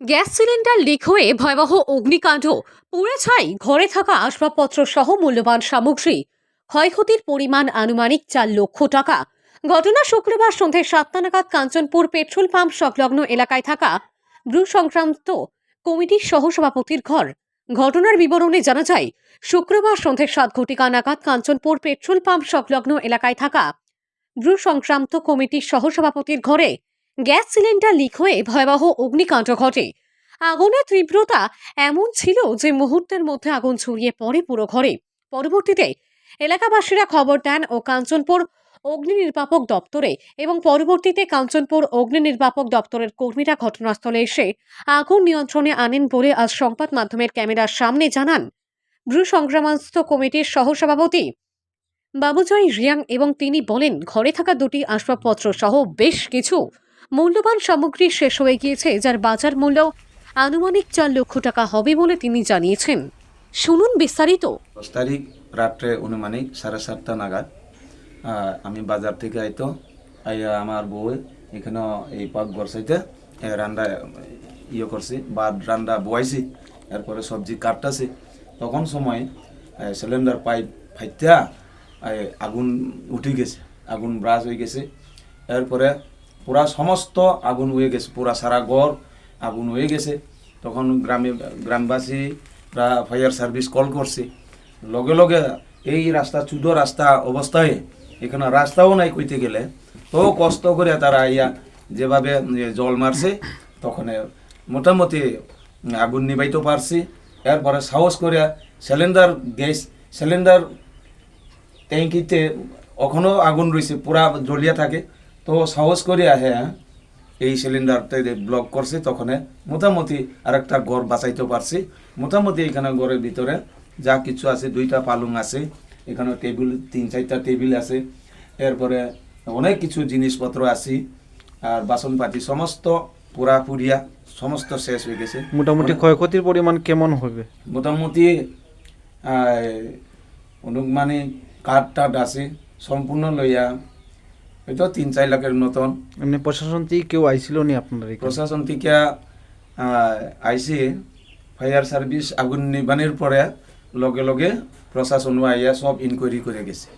Gas cylinder leak হয়ে ভয়াবহ অগ্নিকাণ্ড। পুড়ে ছাই ঘরে থাকা আসবাবপত্র সহ মূল্যবান সামগ্রী। ক্ষয়ক্ষতির পরিমাণ আনুমানিক চার লক্ষ টাকা। ঘটনা শুক্রবার সন্ধ্যে সাতটা নাগাদ কাঞ্চনপুর পেট্রোল পাম্প সংলগ্ন এলাকায় থাকা ব্রু সংক্রান্ত কমিটির সহসভাপতির ঘর। ঘটনার বিবরণে জানা যায়, শুক্রবার সন্ধ্যে সাত ঘটিকা নাগাদ কাঞ্চনপুর পেট্রোল পাম্প সংলগ্ন এলাকায় থাকা ব্রু সংক্রান্ত কমিটির সহসভাপতির ঘরে গ্যাস সিলিন্ডার লিক হয়ে ভয়াবহ অগ্নিকাণ্ড ঘটে। আগুনের তীব্রতা এমন ছিল যে মুহূর্তের মধ্যে আগুন ছড়িয়ে পড়ে পুরো ঘরে। পরবর্তীতে এলাকাবাসীরা খবর দেন ও কাঞ্চনপুর অগ্নি নির্বাপক দপ্তরে এবং পরবর্তীতে কাঞ্চনপুর অগ্নি নির্বাপক দপ্তরের কর্মীরা ঘটনাস্থলে এসে আগুন নিয়ন্ত্রণে আনেন বলে আজ সংবাদ মাধ্যমের ক্যামেরার সামনে জানান ব্রু সংগ্রামস্থ কমিটির সহসভাপতি বাবুজয় রিয়াং এবং তিনি বলেন, ঘরে থাকা দুটি আসবাবপত্র সহ বেশ কিছু মূল্যবান সামগ্রী শেষ হয়ে গিয়েছে, যার বাজার মূল্য আনুমানিক চার লক্ষ টাকা হবে বলে তিনি জানিয়েছেন। শুনুন বিস্তারিত। দশ তারিখ রাত্রে অনুমানিক সাড়ে সাতটা নাগাদ আমি বাজার থেকে আইতো, আইয়া আমার বউ এখানে এই পাক গরসাইতে রান্না ইয়ে করছি বা রান্না বয়াইছি, এরপরে সবজি কাটতেছি। তখন সময় সিলিন্ডার পাইপ ফাইতা আগুন উঠে গেছে, আগুন ব্রাশ হয়ে গেছে। এরপরে পুরা সমস্ত আগুন হয়ে গেছে, পুরা সারা ঘর আগুন হয়ে গেছে। তখন গ্রামে গ্রামবাসীরা ফায়ার সার্ভিস কল করছে। লগে লগে এই রাস্তা, চুদো রাস্তা অবস্থায় এখানে রাস্তাও নাই কইতে গেলে। তো কষ্ট করে তারা ইয়া যেভাবে জল মারছে, তখন মোটামুটি আগুন নিবাইতে পারছি। এরপরে সাহস করে সিলিন্ডার গ্যাস সিলিন্ডার ট্যাঙ্কিতে এখনও আগুন রয়েছে পুরা জ্বলিয়া থাকে। তো সাহস করে আহে হ্যাঁ, এই সিলিন্ডারটা ব্লক করছে তখন মোটামুটি আরেকটা ঘর বাঁচাইতে পারছি। মোটামুটি এখানে ঘরের ভিতরে যা কিছু আছে দুইটা পালং আছে এখানে টেবিল তিন চারটা টেবিল আছে। এরপরে অনেক কিছু জিনিসপত্র আছে আর বাসনপাতি সমস্ত পুরা পুরিয়া সমস্ত শেষ হয়ে গেছে। মোটামুটি ক্ষয়ক্ষতির পরিমাণ কেমন হবে? মোটামুটি অনুমানিক কাঠ টাট আছে সম্পূর্ণ লইয়া হয়তো তিন চার লাখের মতন এমনি প্রশাসন থেকে কেউ আইছিল নি আপনার? প্রশাসন থেকে আইসি ফায়ার সার্ভিস আগুন নিবানের পরে লগে লগে প্রশাসনও আইয়া সব ইনকোয়ারি করে গেছে